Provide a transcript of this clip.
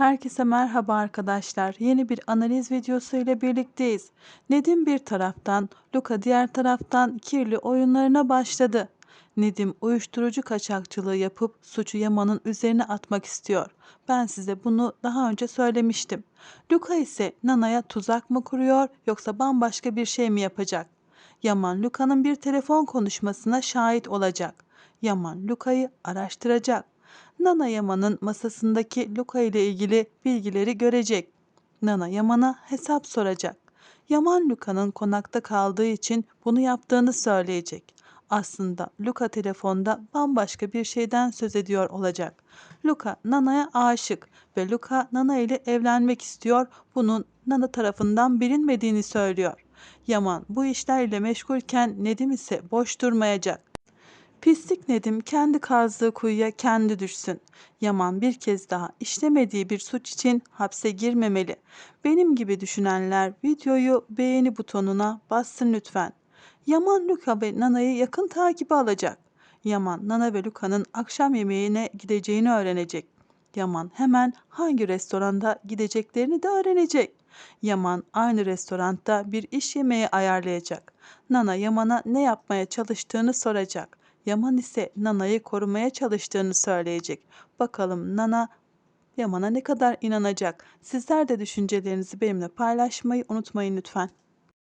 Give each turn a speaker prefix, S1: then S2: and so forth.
S1: Herkese merhaba arkadaşlar. Yeni bir analiz videosu ile birlikteyiz. Nedim bir taraftan, Luka diğer taraftan kirli oyunlarına başladı. Nedim uyuşturucu kaçakçılığı yapıp suçu Yaman'ın üzerine atmak istiyor. Ben size bunu daha önce söylemiştim. Luka ise Nana'ya tuzak mı kuruyor yoksa bambaşka bir şey mi yapacak? Yaman Luka'nın bir telefon konuşmasına şahit olacak. Yaman Luka'yı araştıracak. Nana Yaman'ın masasındaki Luka ile ilgili bilgileri görecek. Nana Yaman'a hesap soracak. Yaman Luka'nın konakta kaldığı için bunu yaptığını söyleyecek. Aslında Luka telefonda bambaşka bir şeyden söz ediyor olacak. Luka Nana'ya aşık ve Luka Nana ile evlenmek istiyor. Bunun Nana tarafından bilinmediğini söylüyor. Yaman bu işlerle meşgulken Nedim ise boş durmayacak. Pislik Nedim kendi kazdığı kuyuya kendi düşsün. Yaman bir kez daha işlemediği bir suç için hapse girmemeli. Benim gibi düşünenler videoyu beğeni butonuna bassın lütfen. Yaman Luka ve Nana'yı yakın takibe alacak. Yaman Nana ve Luka'nın akşam yemeğine gideceğini öğrenecek. Yaman hemen hangi restoranda gideceklerini de öğrenecek. Yaman aynı restoranda bir iş yemeği ayarlayacak. Nana Yaman'a ne yapmaya çalıştığını soracak. Yaman ise Nana'yı korumaya çalıştığını söyleyecek. Bakalım Nana Yaman'a ne kadar inanacak? Sizler de düşüncelerinizi benimle paylaşmayı unutmayın lütfen.